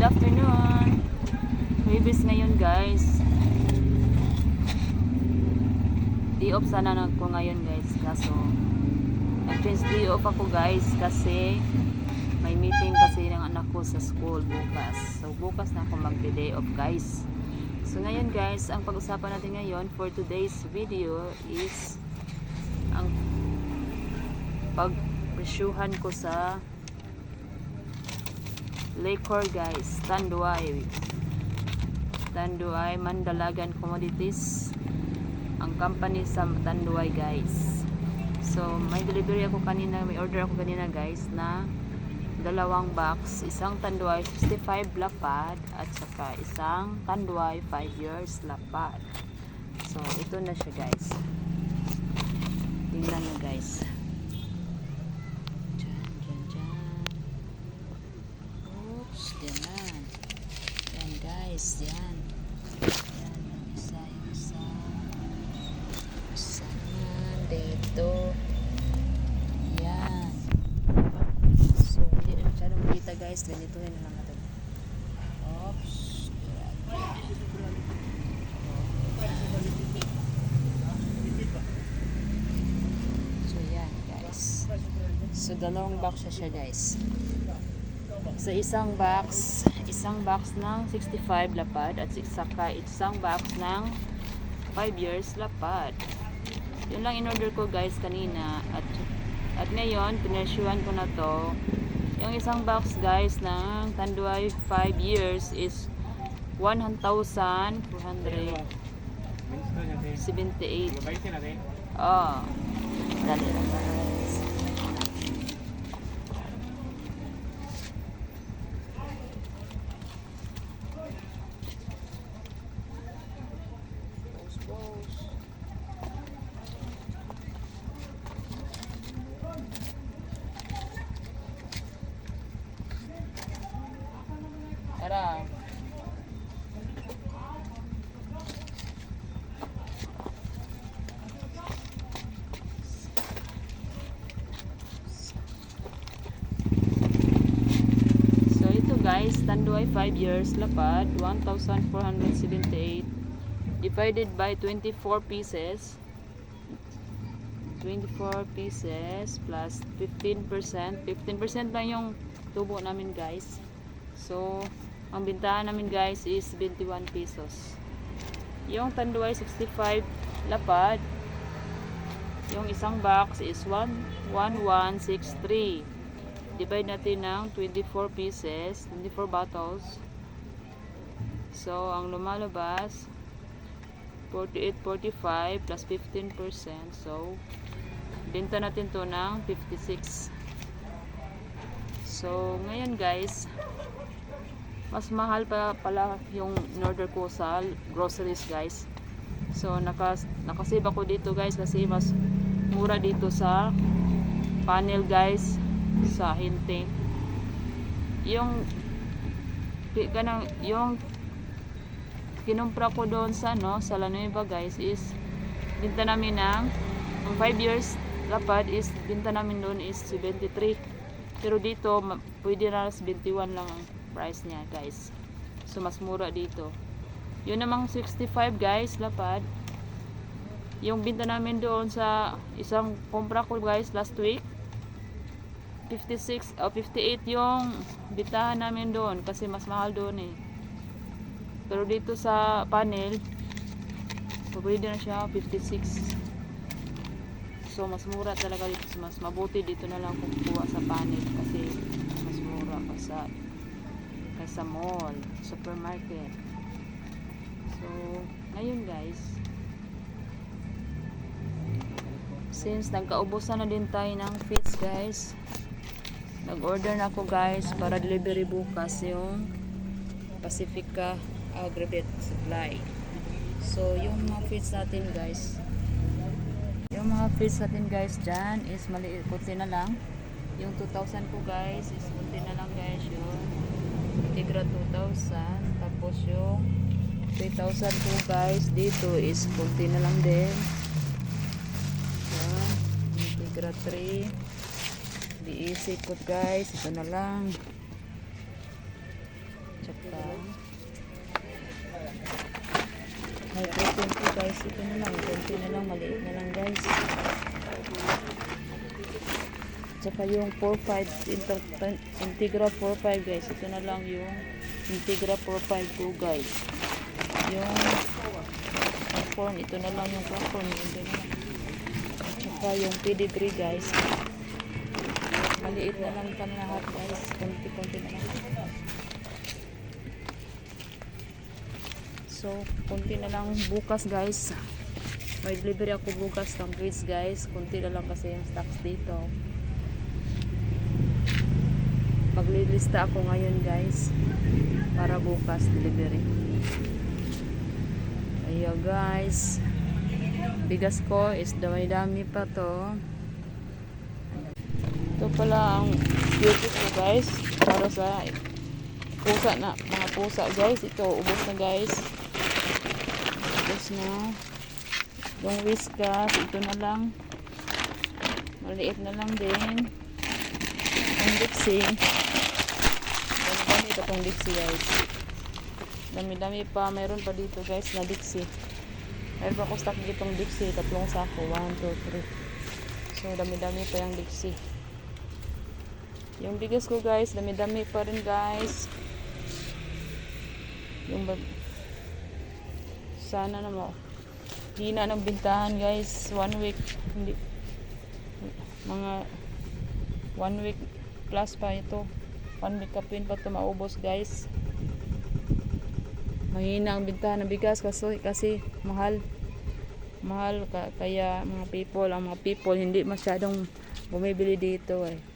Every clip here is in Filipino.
good afternoon. Wibis ngayon guys. Day off sana na ko ngayon guys. Kaso, nag-change day off ako guys kasi may meeting kasi ng anak ko sa school bukas. So, bukas na ako mag-day off guys. So, ngayon guys, ang pag-usapan natin ngayon for today's video is ang pag-presyuhan ko sa Lakor guys, Tanduay. Tanduay Mandalagan Commodities. Ang company sa Tanduay guys. So, may delivery ako kanina, may order ako kanina guys na dalawang box, isang Tanduay 65 lapad at saka isang Tanduay 5 years lapad. So, ito na siya guys. Tingnan nyo guys. Guys. Ganituhin na lang natin. Oops. So, yan guys. So, dalawang box siya siya guys. Sa isang box, isang box ng 65 lapad at saka isang box ng 5 years lapad. Yun lang in-order ko guys kanina at at ngayon, pinesyuhan ko na to. Yung isang box guys ng Tanduay 5 years is 1,478. Oh. Dali lang guys. Tara. So ito guys, Tanduay 5 years lapad, 1,478 divided by 24 pieces. 24 pieces plus 15%. 15% lang yung tubo namin guys. So, ang bintahan namin guys is 21 pesos. Yung Tanduay 65 lapad, yung isang box is 11163. Divide natin ng 24 pieces, 24 bottles. So, ang lumalabas 48.45 plus 15%. So, benta natin to ng 56. So, ngayon guys, mas mahal pa pala yung in-order ko sa groceries guys. So, naka, nakasave ako dito guys kasi mas mura dito sa panel guys sa hinte. Yung ganang yung kinumpra ko doon sa no sa La Nueva guys is binta namin ng ang 5 years lapad is binta namin doon is 73 pero dito pwede na 21 lang ang price niya guys. So mas mura dito. Yun namang 65 guys lapad. Yung binta namin doon sa isang kumpra ko guys last week 56 o 58 yung bitahan namin doon kasi mas mahal doon eh pero dito sa panel, pwede na siya 56. So mas mura talaga dito. Mas mabuti dito na lang kung kuha sa panel kasi mas mura pa sa kaysa mall, supermarket. So, ngayon guys, since nagkaubusan na din tayo ng feeds guys, nag-order na ako guys para delivery bukas yung Pacifica aggregate supply. So, yung mga feeds natin guys, yung mga feeds natin guys dyan is maliit, kunti na lang. Yung 2,000 ko guys is kunti na lang guys yun. Tigra 2,000. Tapos yung 3,000 ko guys dito is kunti na lang din. Yan. Yung Tigra 3 iisip ko guys. Ito na lang. Tsaka may 20 guys. Ito na lang. 20 na lang. Maliit na lang guys. Tsaka yung 4.5 integra 4.5 guys. Ito na lang yung integra 4.5 guys. Yung popcorn. Ito na lang yung popcorn. Yun din tsaka yung pedigree guys. Maliit na lang pan lahat guys. Konti-konti na lang. So, konti na lang bukas guys. May delivery ako bukas ng grades guys. Konti na lang kasi yung stocks dito. Maglilista ako ngayon guys. Para bukas delivery. Ayo guys. Bigas ko is dami-dami pa to. Pala ang beauty ko guys. Para sa pusa na. Mga pusa guys. Ito ubos na guys. Ubos na. Yung whiskas. Ito na lang. Maliit na lang din. Ang Dixie. Dami-dami ito pang Dixie guys. Dami-dami pa. Mayroon pa dito guys na Dixie. Mayroon pa ako stock ditong Dixie. Tatlong sako. 1, 2, 3. So dami-dami pa yung Dixie. Yung bigas ko guys, dami-dami pa rin guys. Yung bag... Sana naman. Hindi na ng bintahan guys. One week. Hindi. Mga one week plus pa ito. One week kapin pa ito maubos guys. Mahina ang bintahan ng bigas kasi, kasi mahal. Mahal ka, kaya mga people, ang mga people hindi masyadong bumibili dito eh.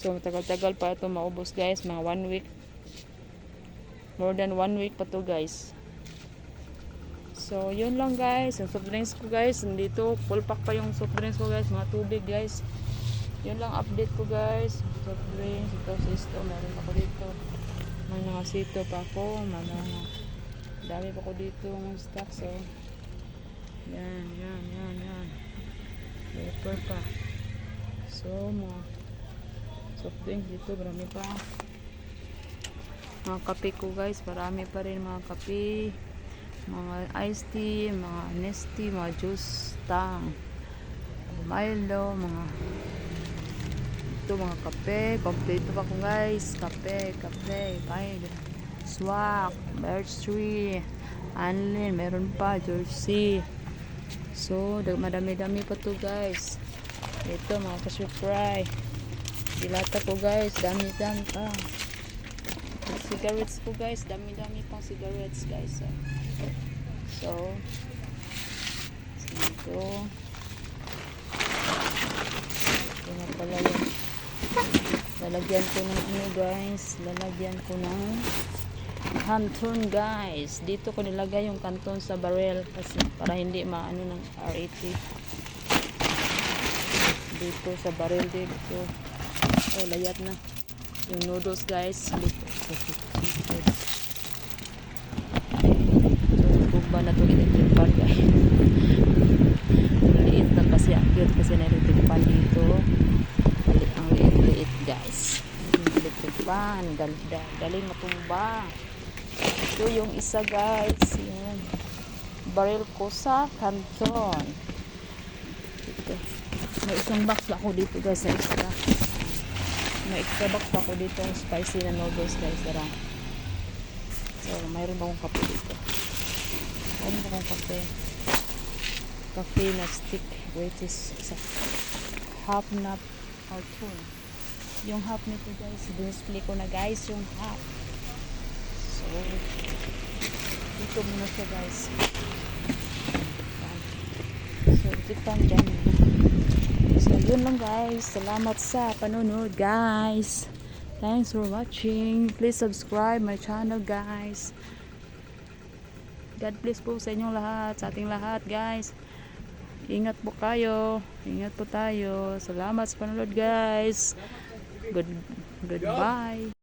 So, matagal-tagal pa ito maubos guys. Mga one week. More than one week pa to guys. So, yun lang guys. Yung soft drinks ko guys. Nandito, full pack pa yung soft drinks ko guys. Mga tubig guys. Yun lang update ko guys. Soft drinks. Ito, sisto. Meron ako dito. May mga sito pa ako. Mga dami pa ko dito ng stock. So, yan, yan, yan, yan. Paper pa. So, mga soft drinks dito marami pa. Mga kape ko guys marami pa rin mga kape. Mga iced tea mga nesty mga juice tang Milo mga ito mga kape. Kompleto pa ko guys. Kape kape kain. Swak birch tree anlin meron pa jersey. So madami dami pa to guys. Ito mga fry Dilata ko guys, dami-dami pa. Cigarettes ko guys, dami-dami pang cigarettes guys. ah. So, dito. Ito na pala yun. Lalagyan ko ng ano guys, lalagyan ko ng canton guys. Dito ko nilagay yung canton sa barrel kasi para hindi maano ng R80 dito sa barrel dito Oh, layat na. Yung noodles, guys. Kung ba na ito electric pan, guys. Maliit na kasi cute kasi na electric pan dito. Ang liit-liit, guys. Yung electric pan. Dal dal daling matumba. Ito yung isa, guys. Yung barrel ko sa canton. Ito. May isang box ako dito, guys, na extra. May extra box pa ako dito ng spicy na noodles guys. Tara. So, mayroon akong kape dito? Mayroon akong kape? Kape na stick. Which is isa. Half nut or two. Yung half nito guys. Display ko na guys yung half. So, dito muna siya guys. So, dito pa dyan. So, yun lang guys. Salamat sa panonood guys. Thanks for watching. Please subscribe my channel guys. God bless po sa inyong lahat, sa ating lahat guys. Ingat po kayo. Ingat po tayo. Salamat sa panonood guys. Good, goodbye.